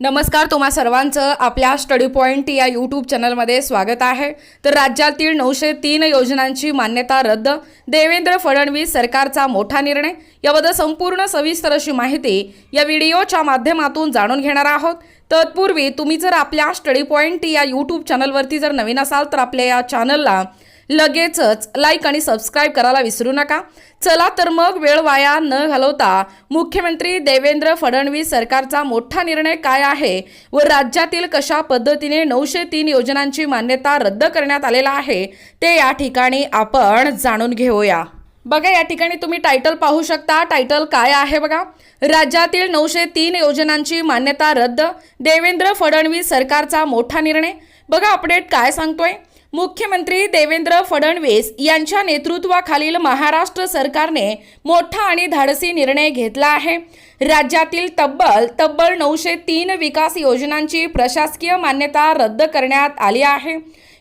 नमस्कार तुम्हा सर्वांचं आपल्या स्टडी पॉईंट या यूट्यूब चॅनलमध्ये स्वागत आहे. तर राज्यातील नऊशे तीन योजनांची मान्यता रद्द देवेंद्र फडणवीस सरकारचा मोठा निर्णय याबद्दल संपूर्ण सविस्तर अशी माहिती या व्हिडिओच्या माध्यमातून जाणून घेणार आहोत. तत्पूर्वी तुम्ही जर आपल्या स्टडी पॉईंट या यूट्यूब चॅनलवरती जर नवीन असाल तर आपल्या या चॅनलला लगेचच लाईक आणि सबस्क्राईब करायला विसरू नका. चला तर मग वेळ वाया न घालवता मुख्यमंत्री देवेंद्र फडणवीस सरकारचा मोठा निर्णय काय आहे व राज्यातील कशा पद्धतीने नऊशे तीन योजनांची मान्यता रद्द करण्यात आलेला आहे ते या ठिकाणी आपण जाणून घेऊया. बघा या ठिकाणी तुम्ही टायटल पाहू शकता. टायटल काय आहे बघा? राज्यातील नऊशे तीन योजनांची मान्यता रद्द देवेंद्र फडणवीस सरकारचा मोठा निर्णय. बघा अपडेट काय सांगतोय? मुख्यमंत्री देवेंद्र फडणवीस यांच्या नेतृत्वाखालील महाराष्ट्र सरकारने मोठा आणि धाडसी निर्णय घेतला आहे. राज्यातील तब्बल तब्बल नऊशे तीन विकास योजनांची प्रशासकीय मान्यता रद्द करण्यात आली आहे.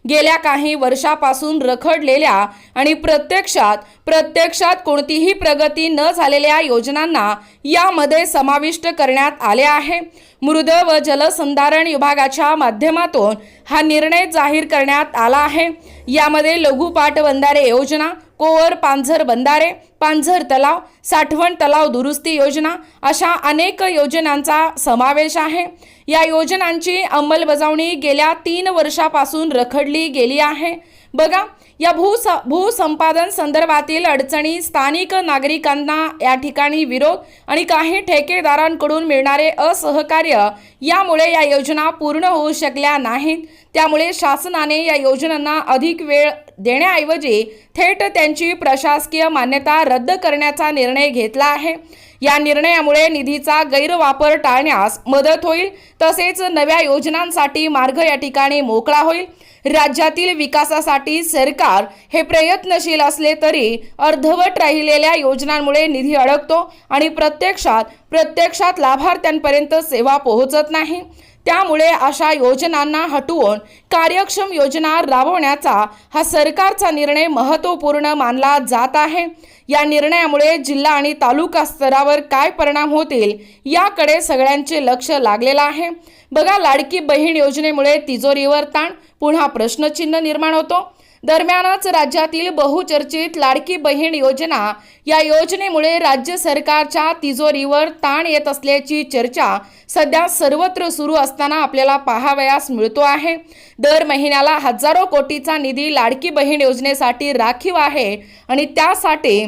गेल्या काही वर्षापासून रखडलेल्या आणि प्रत्यक्षात प्रत्यक्षात कोणतीही प्रगती न झालेल्या योजनांना यामध्ये समाविष्ट करण्यात आले आहे. मृद व जलसंधारण विभागाच्या माध्यमातून हा निर्णय जाहीर करण्यात आला आहे. यामध्ये लघु पाटबंधारे योजना कोवर पांझर बंधारे पांझर तलाव साठवण तलाव दुरुस्ती योजना अशा अनेक योजनांचा समावेश आहे. या योजनांची अंमलबजावणी गेल्या तीन वर्षापासून रखडली गेली आहे. बघा या भू भूसंपादन संदर्भातील अडचणी स्थानिक नागरिकांना या ठिकाणी विरोध आणि काही ठेकेदारांकडून मिळणारे असहकार्य यामुळे या योजना पूर्ण होऊ शकल्या नाहीत. त्यामुळे शासनाने या योजनांना अधिक वेळ देण्याऐवजी थेट त्यांची प्रशासकीय मान्यता रद्द करण्याचा निर्णय घेतला आहे. या निर्णयामुळे निधीचा गैरवापर टाळण्यास मदत होईल. तसेच नव्या योजनांसाठी मार्ग या ठिकाणी मोकळा होईल. राज्यातील विकासासाठी सरकार हे प्रयत्नशील असले तरी अर्धवट राहिलेल्या योजनांमुळे निधी अडकतो आणि प्रत्यक्षात प्रत्यक्षात लाभार्थ्यांपर्यंत सेवा पोहोचत नाही. त्यामुळे अशा योजनांना हटवून कार्यक्षम योजना राबवण्याचा हा सरकारचा निर्णय महत्त्वपूर्ण मानला जात आहे. या निर्णयामुळे जिल्हा आणि तालुका स्तरावर काय परिणाम होतील याकडे सगळ्यांचे लक्ष लागलेलं आहे. बघा लाडकी बहीण योजनेमुळे तिजोरीवर ताण पुन्हा प्रश्नचिन्ह निर्माण होतो. दरम्यानच राज्यातील बहुचर्चित लाडकी बहीण योजना या योजनेमुळे राज्य सरकारच्या तिजोरीवर ताण येत असल्याची चर्चा सध्या सर्वत्र सुरू असताना आपल्याला पाहावयास मिळतो आहे. दर महिन्याला हजारो कोटीचा निधी लाडकी बहीण योजनेसाठी राखीव आहे आणि त्यासाठी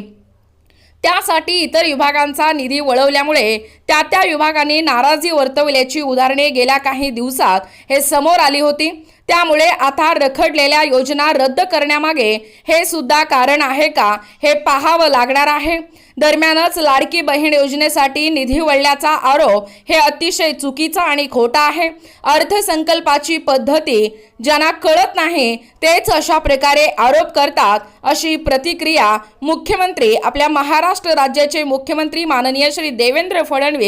त्यासाठी इतर विभागांचा निधी वळवल्यामुळे त्या त्या विभागांनी नाराजी वर्तवल्याची उदाहरणे गेल्या काही दिवसात हे समोर आली होती. त्यामुळे आता रखडलेल्या योजना रद्द करण्यामागे हे सुद्धा कारण आहे का हे पाहावं लागणार आहे. दरम्यानच लाडकी बहीण योजनेसाठी निधी वळल्याचा आरोप हे अतिशय चुकीचा आणि खोटा आहे. अर्थसंकल्पाची पद्धती ज्यांना कळत नाही तेच अशा प्रकारे आरोप करतात अशी प्रतिक्रिया मुख्यमंत्री आपल्या महाराष्ट्र राज्याचे मुख्यमंत्री माननीय श्री देवेंद्र फडणवीस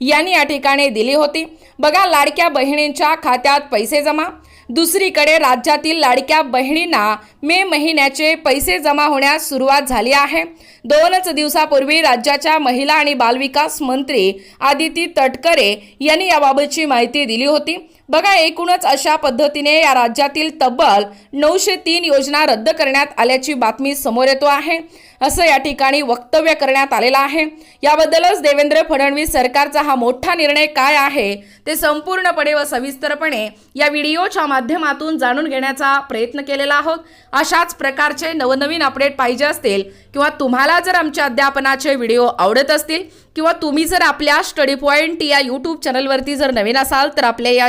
यांनी या ठिकाणी दिली होती. बघा लाडक्या बहिणींच्या खात्यात पैसे जमा. दुसरीकडे राज्यातील लाडक्या बहिणींना मे महिन्याचे पैसे जमा होण्यास सुरुवात झाली आहे. दोनच दिवसापूर्वी राज्याच्या महिला आणि बालविकास मंत्री आदिती तटकरे यांनी याबाबतची माहिती दिली होती. बघा एकूणच अशा पद्धतीने या राज्यातील तब्बल नऊशे तीन योजना रद्द करण्यात आल्याची बातमी समोर येतो आहे. असं या ठिकाणी वक्तव्य करण्यात आलेलं आहे. याबद्दलच देवेंद्र फडणवीस सरकारचा हा मोठा निर्णय काय आहे ते संपूर्णपणे व सविस्तरपणे या व्हिडिओच्या माध्यमातून जाणून घेण्याचा प्रयत्न केलेला आहोत. अशाच प्रकारचे नवनवीन अपडेट पाहिजे असतील किंवा तुम्हाला जर आमच्या अध्यापनाचे व्हिडिओ आवडत असतील किंवा तुम्ही जर आपल्या स्टडी पॉईंट या यूट्यूब चॅनलवरती जर नवीन असाल तर आपल्या या